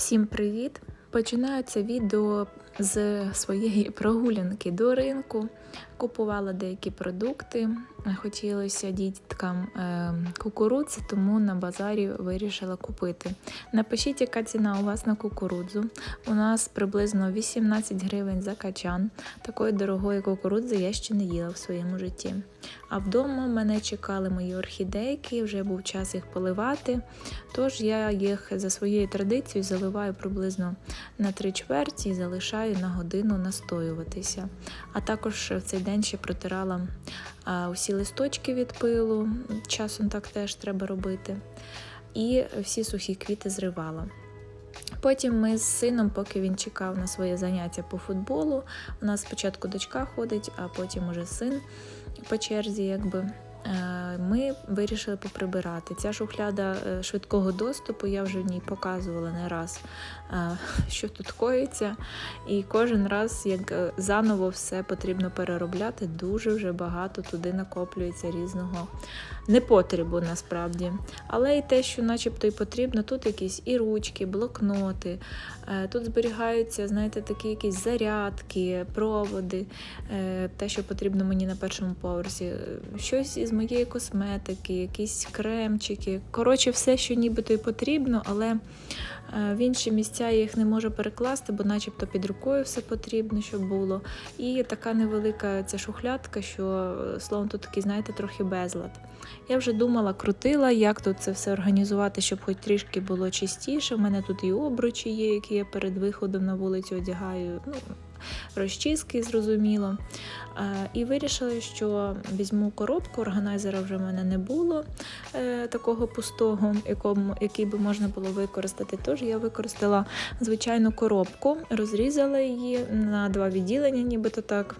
Всім привіт! Починаю це відео з своєї прогулянки до ринку. Купувала деякі продукти. Хотілося діткам е, кукурудзи, тому на базарі вирішила купити. Напишіть, яка ціна у вас на кукурудзу. У нас приблизно 18 гривень за качан. Такої дорогої кукурудзи я ще не їла в своєму житті. А вдома мене чекали мої орхідейки, вже був час їх поливати. Тож я їх за своєю традицією заливаю приблизно на три чверті і залишаю на годину настоюватися. А також в цей день ще протирала а, усі листочки від пилу, часом так теж треба робити. І всі сухі квіти зривала. Потім ми з сином, поки він чекав на своє заняття по футболу, у нас спочатку дочка ходить, а потім уже син по черзі, якби. Е, Ми вирішили поприбирати. Ця шухляда е, швидкого доступу, я вже в ній показувала не раз, е, що тут коїться. І кожен раз, як заново все потрібно переробляти, дуже вже багато туди накоплюється різного непотребу насправді. Але і те, що начебто і потрібно, тут якісь і ручки, блокноти, тут зберігаються, знаєте, такі якісь зарядки, проводи, те, що потрібно мені на першому поверсі, щось із моєї косметики, якісь кремчики. Коротше, все, що нібито і потрібно, але е, в інші місця я їх не можу перекласти, бо начебто під рукою все потрібно, щоб було. І така невелика ця шухлядка, що е, словом тут такий, знаєте, трохи безлад. Я вже думала, крутила, як тут це все організувати, щоб хоч трішки було чистіше. У мене тут і обручі є, які я перед виходом на вулицю одягаю. Ну, розчіски, зрозуміло. Е, І вирішила, що візьму коробку, органайзера вже в мене не було е, такого пустого, який би можна було використати. Тож я використала звичайну коробку, розрізала її на два відділення, нібито так.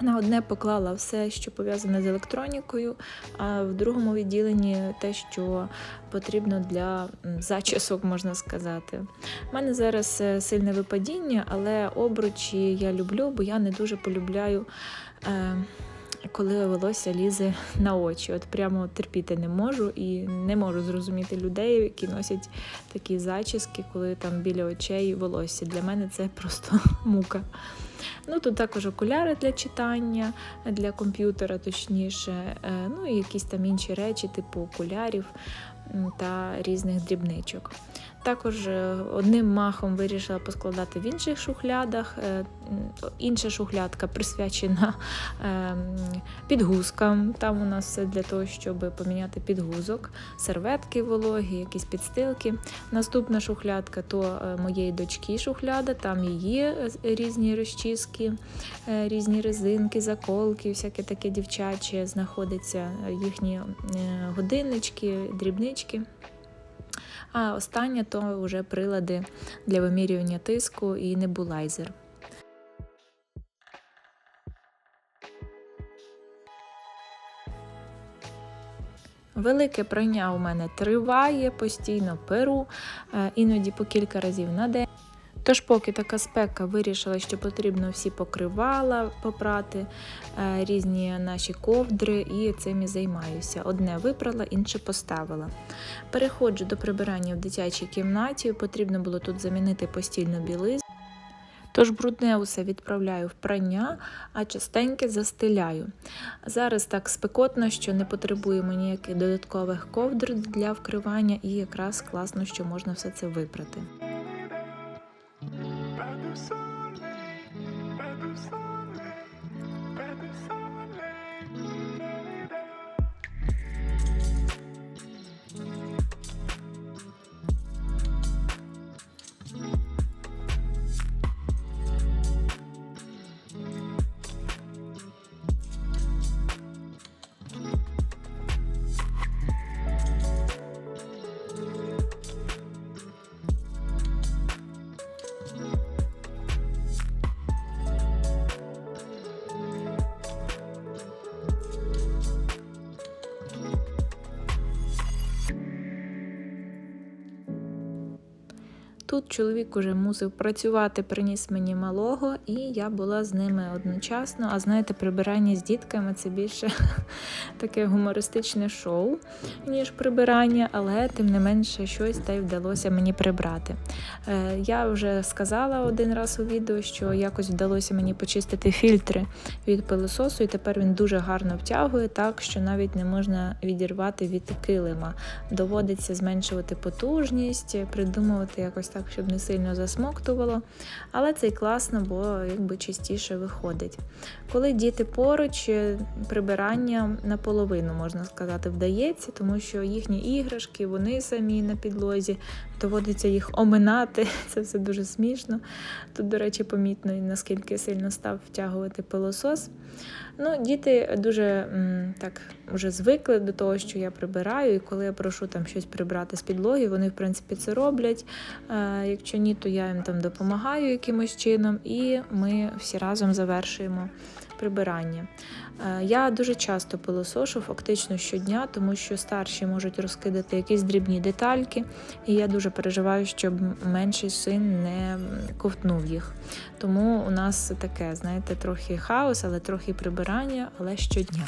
На одне поклала все, що пов'язане з електронікою, а в другому відділенні те, що потрібно для зачісок, можна сказати. У мене зараз е, сильне випадіння, але обручі я люблю, бо я не дуже полюбляю. Е, коли волосся лізе на очі, от прямо терпіти не можу і не можу зрозуміти людей, які носять такі зачіски, коли там біля очей волосся. Для мене це просто мука. Ну, тут також окуляри для читання, для комп'ютера, точніше, е, ну і якісь там інші речі, типу окулярів та різних дрібничок. Також е, одним махом вирішила поскладати в інших шухлядах. Е, Інша шухлядка присвячена е, підгузкам. Там у нас все для того, щоб поміняти підгузок, серветки вологі, якісь підстилки. Наступна шухлядка то моєї дочки шухляда, там її різні розчіски, різні резинки, заколки, всяке таке дівчаче, знаходяться е, їхні годиннички, дрібнички. А останнє то вже прилади для вимірювання тиску і небулайзер. Велике прання у мене триває, постійно перу, е, іноді по кілька разів на день. Тож, поки така спека вирішила, що потрібно всі покривала попрати, е, різні наші ковдри, і цим і займаюся. Одне випрала, інше поставила. Переходжу до прибирання в дитячій кімнаті. Потрібно було тут замінити постільну білизну. Тож брудне усе відправляю в прання, а частеньке застеляю. Зараз так спекотно, що не потребуємо ніяких додаткових ковдр для вкривання, і якраз класно, що можна все це випрати. By the sun. Тут чоловік уже мусив працювати, приніс мені малого, і я була з ними одночасно. А знаєте, прибирання з дітками це більше таке гумористичне шоу, ніж прибирання, але тим не менше щось та й вдалося мені прибрати. Е, Я вже сказала один раз у відео, що якось вдалося мені почистити фільтри від пилососу, і тепер він дуже гарно втягує, так що навіть не можна відірвати від килима. Доводиться зменшувати потужність, придумувати якось так, щоб не сильно засмоктувало. Але це й класно, бо якби чистіше виходить. Коли діти поруч, е, прибирання наполовину, можна сказати, вдається, тому що їхні іграшки, вони самі на підлозі, доводиться їх оминати. Це все дуже смішно. Тут, до речі, помітно, наскільки сильно став втягувати пилосос. Ну, діти дуже так вже звикли до того, що я прибираю, і коли я прошу там щось прибрати з підлоги, вони в принципі це роблять. Е, якщо ні, то я їм там допомагаю якимось чином, і ми всі разом завершуємо прибирання. Е, Я дуже часто пилосошу, фактично щодня, тому що старші можуть розкидати якісь дрібні детальки, і я дуже переживаю, щоб менший син не ковтнув їх. Тому у нас таке, знаєте, трохи хаос, але трохи прибирання, але щодня.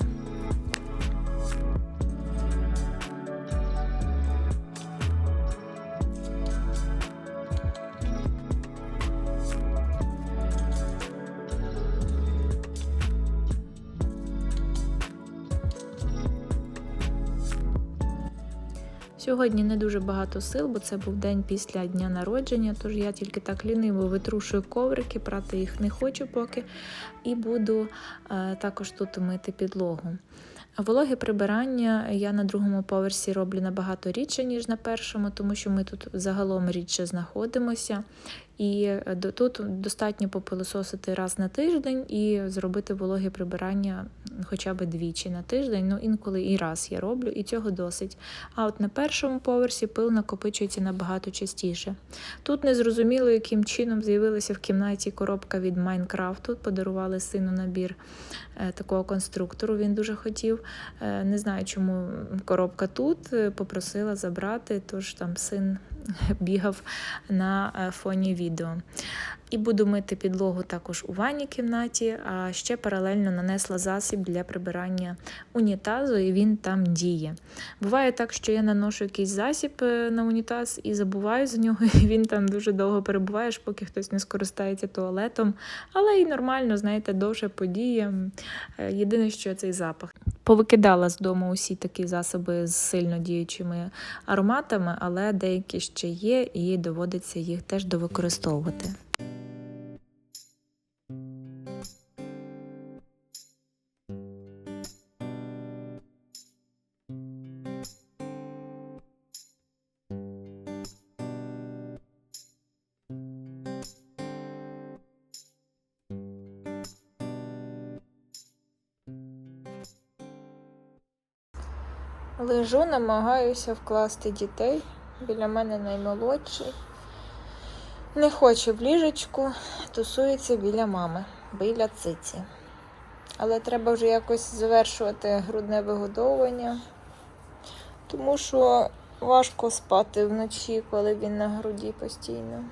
Сьогодні не дуже багато сил, бо це був день після дня народження, тож я тільки так ліниво витрушую коврики, прати їх не хочу поки, і буду е, також тут мити підлогу. Вологе прибирання я на другому поверсі роблю набагато рідше, ніж на першому, тому що ми тут загалом рідше знаходимося. І е, до- тут достатньо попилососити раз на тиждень і зробити вологе прибирання хоча б двічі на тиждень. Ну інколи і раз я роблю, і цього досить. А от на першому поверсі пил накопичується набагато частіше. Тут не зрозуміло, яким чином з'явилася в кімнаті коробка від Майнкрафту. Подарували сину набір е, такого конструктору. Він дуже хотів. Е, Не знаю, чому коробка тут. Попросила забрати, тож там син бігав на е, фоні відео. І буду мити підлогу також у ванній кімнаті, а ще паралельно нанесла засіб для прибирання унітазу, і він там діє. Буває так, що я наношу якийсь засіб е, на унітаз і забуваю за нього, і він там дуже довго перебуває, поки хтось не скористається туалетом. Але і нормально, знаєте, довше подіє. Е, Єдине, що цей запах. Повикидала з дому усі такі засоби з сильно діючими ароматами, але деякі ще є, і доводиться їх теж довикористовувати. Лежу, намагаюся вкласти дітей. Біля мене наймолодший. Не хоче в ліжечку, тусується біля мами, біля циці. Але треба вже якось завершувати грудне вигодовування, тому що важко спати вночі, коли він на груді постійно.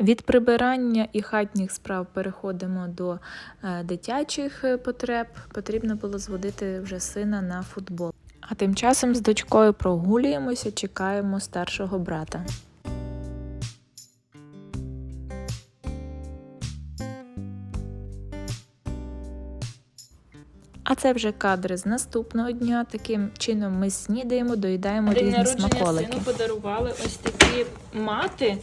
Від прибирання і хатніх справ переходимо до е, дитячих е, потреб. Потрібно було зводити вже сина на футбол. А тим часом з дочкою прогулюємося, чекаємо старшого брата. А це вже кадри з наступного дня. Таким чином ми снідаємо, доїдаємо День різні народження смаколики. сину подарували ось такі мати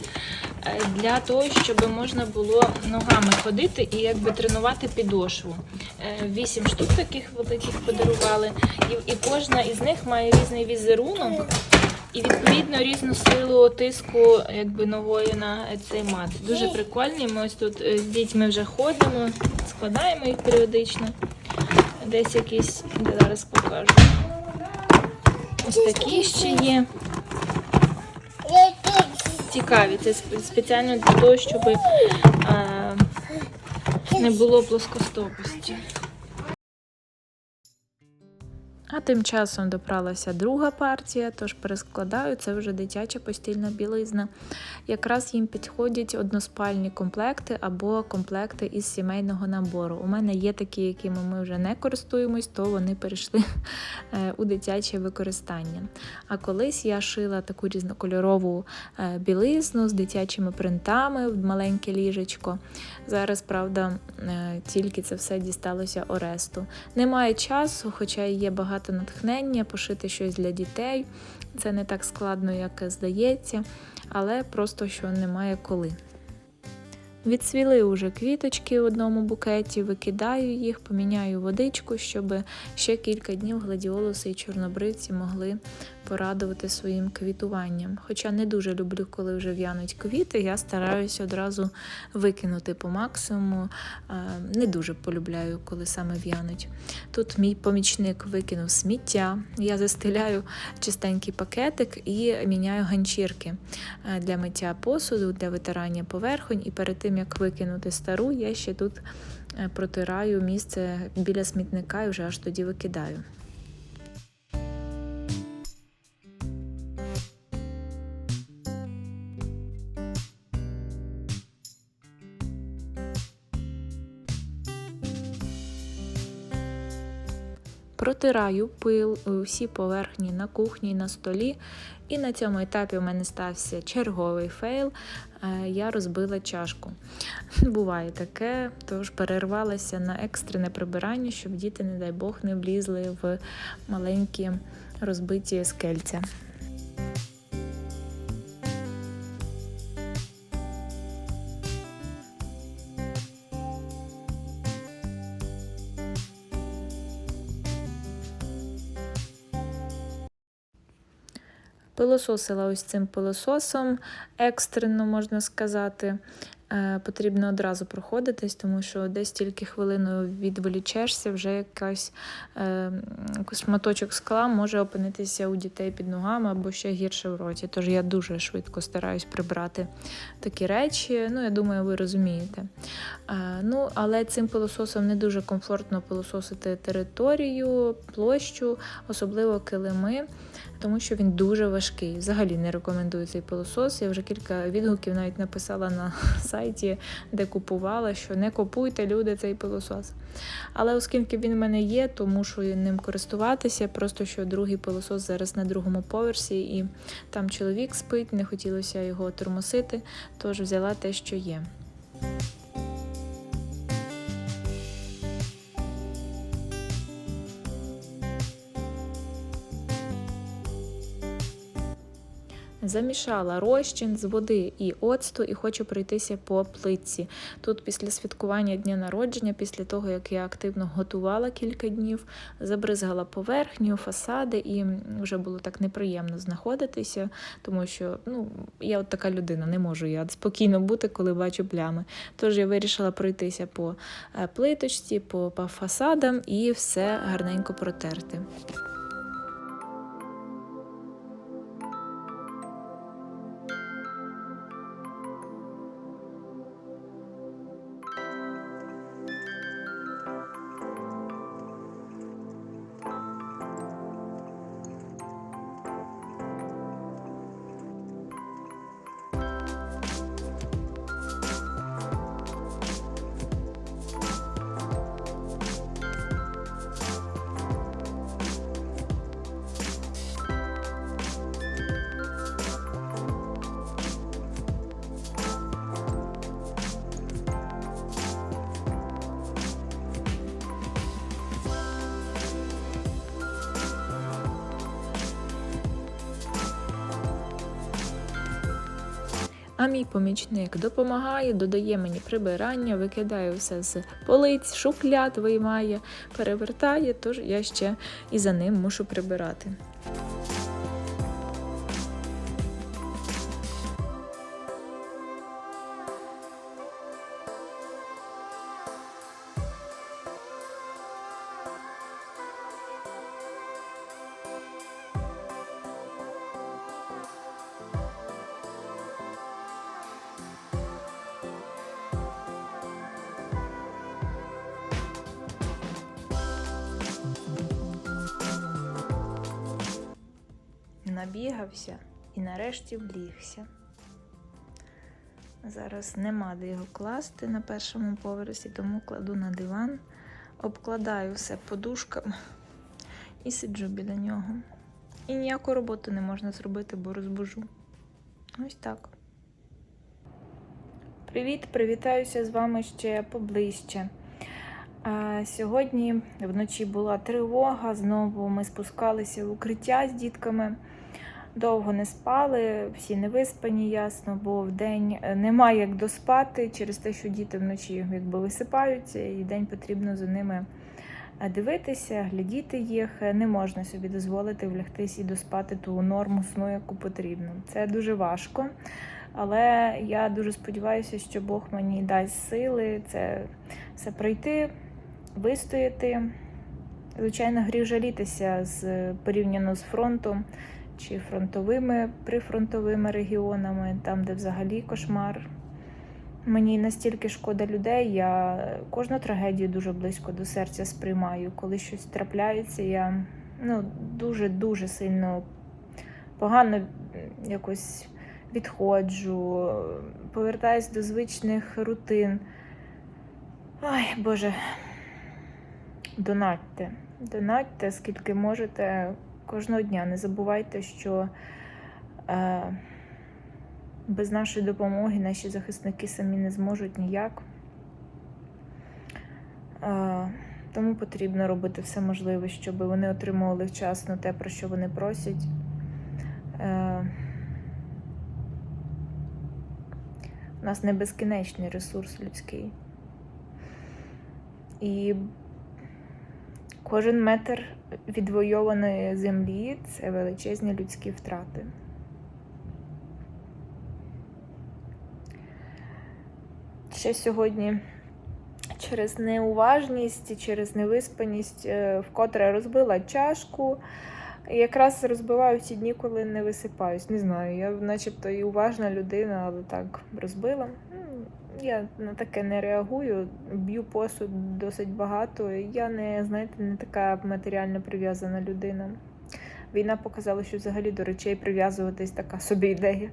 для того, щоб можна було ногами ходити і якби тренувати підошву. Е, Вісім штук таких великих подарували, і, і кожна із них має різний візерунок. І відповідно різну силу тиску якби ногою на цей мат. Дуже прикольний. Ми ось тут е, з дітьми вже ходимо, складаємо їх періодично. Десь якісь зараз покажу. Ось такі ще є. Цікаві. Це спеціально для того, щоб не було плоскостопості. А тим часом допралася друга партія, тож перескладаю, це вже дитяча постільна білизна. Якраз їм підходять односпальні комплекти або комплекти із сімейного набору. У мене є такі, якими ми вже не користуємось, то вони перейшли е, у дитяче використання. А колись я шила таку різнокольорову е, білизну з дитячими принтами в маленьке ліжечко. Зараз, правда, е, тільки це все дісталося Оресту. Немає часу, хоча є багато натхнення пошити щось для дітей. Це не так складно, як здається, але просто що немає коли. Відсвіли уже квіточки в одному букеті, викидаю їх, поміняю водичку, щоб ще кілька днів гладіолуси і чорнобривці могли порадувати своїм квітуванням. Хоча не дуже люблю, коли вже в'януть квіти, я стараюся одразу викинути по максимуму. Е, Не дуже полюбляю, коли саме в'януть. Тут мій помічник викинув сміття. Я застеляю чистенький пакетик і міняю ганчірки е, для миття посуду, для витирання поверхонь. І перед тим як викинути стару, я ще тут е, протираю місце біля смітника і вже аж тоді викидаю. Протираю пил усі всі поверхні на кухні на столі. І на цьому етапі у мене стався черговий фейл. Е, Я розбила чашку. Буває таке, тож перервалася на екстрене прибирання, щоб діти, не дай Бог, не влізли в маленькі розбиті скельця. Пилососила ось цим пилососом екстрено, можна сказати. Е, Потрібно одразу проходитись, тому що десь тільки хвилину відволічешся, вже якась е, шматочок скла може опинитися у дітей під ногами або ще гірше в роті. Тож я дуже швидко стараюсь прибрати такі речі. Ну, я думаю, ви розумієте. Е, ну, але цим пилососом не дуже комфортно пилососити територію, площу, особливо килими тому що він дуже важкий. Взагалі не рекомендую цей пилосос. Я вже кілька відгуків навіть написала на сайті, де купувала, що не купуйте люди цей пилосос. Але оскільки він в мене є, то мушу ним користуватися. Просто що другий пилосос зараз на другому поверсі, і там чоловік спить, не хотілося його тормосити, тож взяла те, що є. Замішала розчин з води і оцту і хочу пройтися по плитці. Тут після святкування дня народження, після того як я активно готувала кілька днів, забризгала поверхню, фасади, і вже було так неприємно знаходитися, тому що ну, я от така людина, не можу я спокійно бути, коли бачу плями. Тож я вирішила пройтися по е, плиточці, по, фасадам і все гарненько протерти. А мій помічник допомагає, додає мені прибирання, викидає все з полиць, шухляд виймає, перевертає, тож я ще і за ним мушу прибирати. Набігався і нарешті влігся. Зараз нема де його класти на першому поверсі, тому кладу на диван, обкладаю все подушками і сиджу біля нього. І ніяку роботу не можна зробити, бо розбужу. Ось так. Привіт, привітаюся з вами ще поближче. Сьогодні вночі була тривога. Знову ми спускалися в укриття з дітками. Довго не спали, всі не виспані, ясно, бо вдень немає як доспати через те, що діти вночі якби висипаються, і день потрібно за ними е, дивитися, глядіти їх. Не можна собі дозволити влягтись і доспати ту норму сну, яку потрібно. Це дуже важко. Але я дуже сподіваюся, що Бог мені дасть сили це все пройти, вистояти. Звичайно, гріх жалітися з порівняно з фронтом чи фронтовими прифронтовими регіонами, там, де взагалі кошмар. Мені настільки шкода людей, я кожну трагедію дуже близько до серця сприймаю. Коли щось трапляється, я ну, дуже-дуже сильно погано якось відходжу, повертаюсь до звичних рутин. Ой, Боже, донатьте, донатьте, скільки можете кожного дня. Не забувайте, що е, без нашої допомоги наші захисники самі не зможуть ніяк. Е, тому потрібно робити все можливе, щоб вони отримували вчасно те, про що вони просять. Е, у нас не безкінечний ресурс людський. І кожен метр відвойованої землі це величезні людські втрати. Ще сьогодні через неуважність, через невиспаність е, вкотре розбила чашку. Якраз розбиваю ті дні, коли не висипаюсь. Не знаю, я начебто і уважна людина, але так розбила. Я на таке не реагую, б'ю посуд досить багато. Я не, знаєте, не така матеріально прив'язана людина. Війна показала, що взагалі до речей прив'язуватись така собі ідея.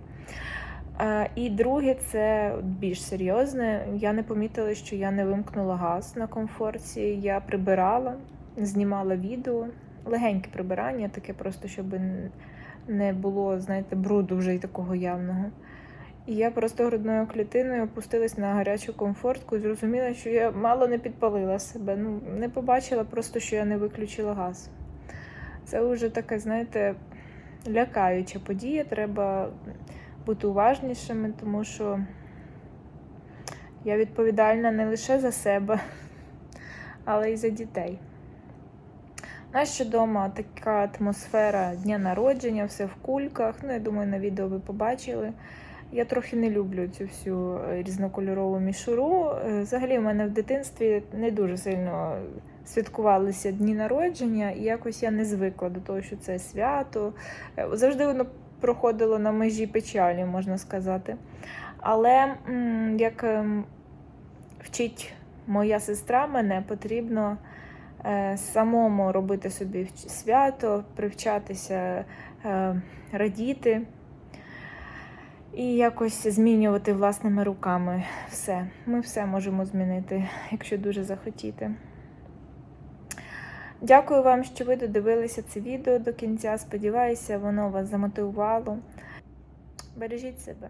І друге, це більш серйозне. Я не помітила, що я не вимкнула газ на комфорті. Я прибирала, знімала відео, легеньке прибирання, таке просто, щоб не було, знаєте, бруду вже і такого явного. І я просто грудною клітиною опустилась на гарячу комфортку і зрозуміла, що я мало не підпалила себе. Ну, не побачила просто, що я не виключила газ. Це вже таке, знаєте, лякаюча подія. Треба бути уважнішими, тому що я відповідальна не лише за себе, але й за дітей. Ще вдома така атмосфера дня народження, все в кульках. Ну, я думаю, на відео ви побачили. Я трохи не люблю цю всю е, різнокольорову мішуру. Е, Взагалі, в мене в дитинстві не дуже сильно святкувалися дні народження, і якось я не звикла до того, що це свято. Е, Завжди воно проходило на межі печалі, можна сказати. Але як ем, вчить моя сестра, мене потрібно самому робити собі свято, привчатися е, радіти і якось змінювати власними руками все. Ми все можемо змінити, якщо дуже захотіти. Дякую вам, що ви додивилися це відео до кінця. Сподіваюся, воно вас замотивувало. Бережіть себе.